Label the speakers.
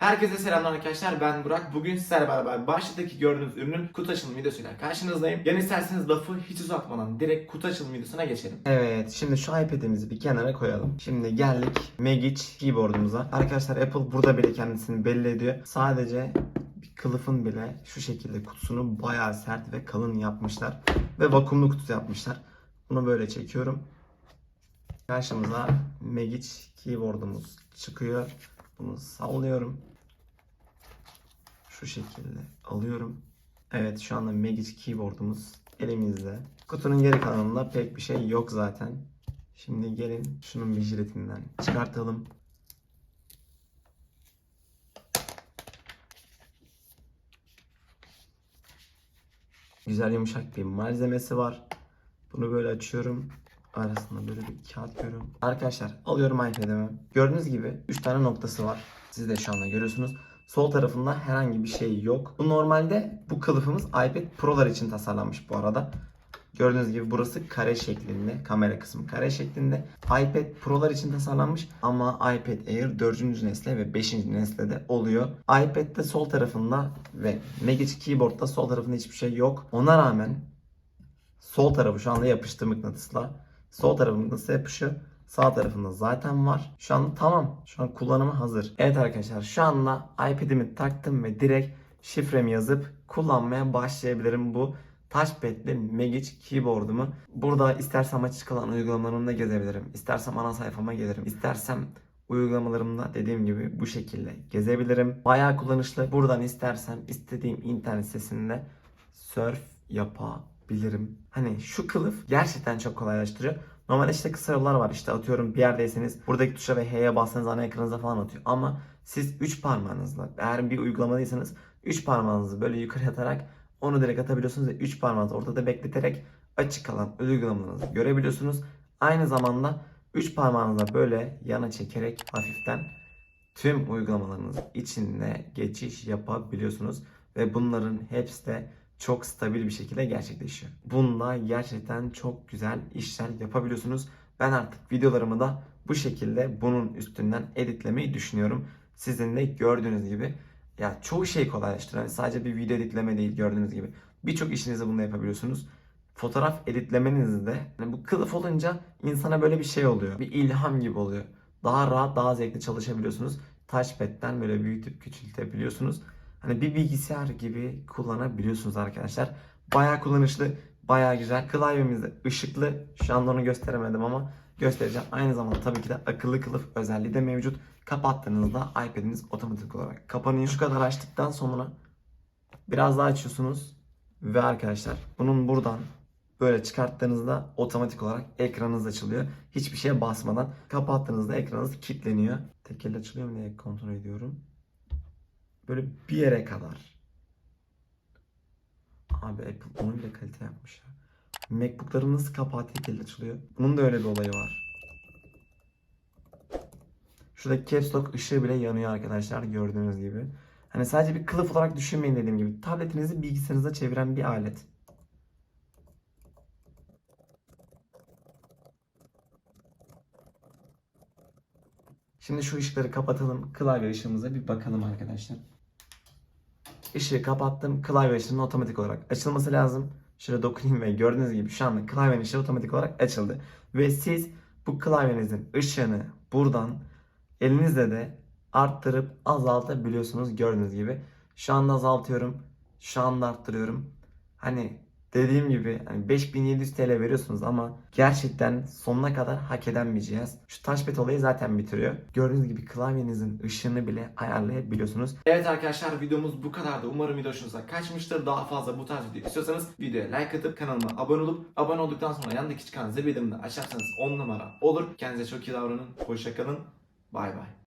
Speaker 1: Herkese selamlar arkadaşlar ben Burak. Bugün sizlerle beraber başlıktaki gördüğünüz ürünün kutu açılımı videosuyla karşınızdayım. Yani isterseniz lafı hiç uzatmadan direkt kutu açılımı videosuna geçelim.
Speaker 2: Evet şimdi şu iPad'imizi bir kenara koyalım. Şimdi geldik Magic keyboard'umuza. Arkadaşlar Apple burada bile kendisini belli ediyor. Sadece bir kılıfın bile şu şekilde kutusunu bayağı sert ve kalın yapmışlar. Ve vakumlu kutu yapmışlar. Bunu böyle çekiyorum. Karşımıza Magic keyboard'umuz çıkıyor. Bunu sallıyorum. Şu şekilde alıyorum. Evet şu anda Magic keyboard'umuz elimizde. Kutunun geri kalanında pek bir şey yok zaten. Şimdi gelin şunun bir jiletinden çıkartalım. Güzel yumuşak bir malzemesi var. Bunu böyle açıyorum. Arasında böyle bir kağıt görüyorum. Arkadaşlar alıyorum iPad'imi. Gördüğünüz gibi 3 tane noktası var. Siz de şu anda görüyorsunuz. Sol tarafında herhangi bir şey yok. Bu normalde bu kılıfımız iPad Pro'lar için tasarlanmış bu arada. Gördüğünüz gibi burası kare şeklinde. Kamera kısmı kare şeklinde. iPad Pro'lar için tasarlanmış ama iPad Air 4. nesle ve 5. nesle de oluyor. iPad'de sol tarafında ve Magic Keyboard'da sol tarafında hiçbir şey yok. Ona rağmen sol tarafı şu anda yapıştı mıknatısla. Sol tarafı mıknatısla yapışıyor. Sağ tarafında zaten var. Şu anda tamam. Şu an kullanıma hazır. Evet arkadaşlar şu anda iPad'imi taktım ve direkt şifremi yazıp kullanmaya başlayabilirim bu touchpad'li Magic keyboard'umu. Burada istersem açık kalan uygulamalarımda gezebilirim. İstersem ana sayfama gelirim. İstersem uygulamalarımda dediğim gibi bu şekilde gezebilirim. Bayağı kullanışlı. Buradan istersem istediğim internet sitesinde surf yapabilirim. Hani şu kılıf gerçekten çok kolaylaştırıyor. Normalde işte kısa yollar var işte atıyorum bir yerdeyseniz buradaki tuşa ve H'ye bastığınız ana ekranınıza falan atıyor. Ama siz 3 parmağınızla eğer bir uygulamadaysanız 3 parmağınızı böyle yukarı atarak onu direkt atabiliyorsunuz ve 3 parmağınızı ortada bekleterek açık kalan uygulamalarınızı görebiliyorsunuz. Aynı zamanda 3 parmağınızla böyle yana çekerek hafiften tüm uygulamalarınızın içinde geçiş yapabiliyorsunuz. Ve bunların hepsi de çok stabil bir şekilde gerçekleşiyor. Bununla gerçekten çok güzel işler yapabiliyorsunuz. Ben artık videolarımı da bu şekilde bunun üstünden editlemeyi düşünüyorum. Sizin de gördüğünüz gibi ya çoğu şey kolaylaştırıyor. Yani sadece bir video editleme değil gördüğünüz gibi. Birçok işinizi bununla yapabiliyorsunuz. Fotoğraf editlemenizde yani bu kılıf olunca insana böyle bir şey oluyor. Bir ilham gibi oluyor. Daha rahat, daha zevkli çalışabiliyorsunuz. Touchpad'den böyle büyütüp küçültebiliyorsunuz. Hani bir bilgisayar gibi kullanabiliyorsunuz arkadaşlar. Bayağı kullanışlı, bayağı güzel. Klavyemiz de ışıklı. Şu anda onu gösteremedim ama göstereceğim. Aynı zamanda tabii ki de akıllı kılıf özelliği de mevcut. Kapattığınızda iPad'iniz otomatik olarak kapanıyor. Şu kadar açtıktan sonra biraz daha açıyorsunuz. Ve arkadaşlar bunun buradan böyle çıkarttığınızda otomatik olarak ekranınız açılıyor. Hiçbir şeye basmadan kapattığınızda ekranınız kilitleniyor. Tek elle açılıyor mu diye kontrol ediyorum. Böyle bir yere kadar. Abi Apple onu bile kalite yapmış ya. Macbook'ların nasıl kapağı tek açılıyor? Bunun da öyle bir olayı var. Şuradaki caps lock ışığı bile yanıyor arkadaşlar gördüğünüz gibi. Hani sadece bir kılıf olarak düşünmeyin dediğim gibi. Tabletinizi bilgisayarınıza çeviren bir alet. Şimdi şu ışıkları kapatalım. Klavye ışığımıza bir bakalım arkadaşlar. Işığı kapattım. Klavye ışığının otomatik olarak açılması lazım. Şöyle dokunayım ve gördüğünüz gibi şu anda klavyenin ışığı otomatik olarak açıldı. Ve siz bu klavyenizin ışığını buradan elinizle de arttırıp azaltabiliyorsunuz gördüğünüz gibi. Şu anda azaltıyorum. Şu anda arttırıyorum. Hani dediğim gibi hani 5700 TL veriyorsunuz ama gerçekten sonuna kadar hak eden bir cihaz. Şu touchpad olayı zaten bitiriyor. Gördüğünüz gibi klavyenizin ışığını bile ayarlayabiliyorsunuz.
Speaker 1: Evet arkadaşlar videomuz bu kadardı. Umarım video hoşunuza kaçmıştır. Daha fazla bu tarz video istiyorsanız videoya like atıp kanalıma abone olup abone olduktan sonra yandaki çıkan zil bildirimini açarsanız 10 numara olur. Kendinize çok iyi davranın. Hoşçakalın. Bay bay.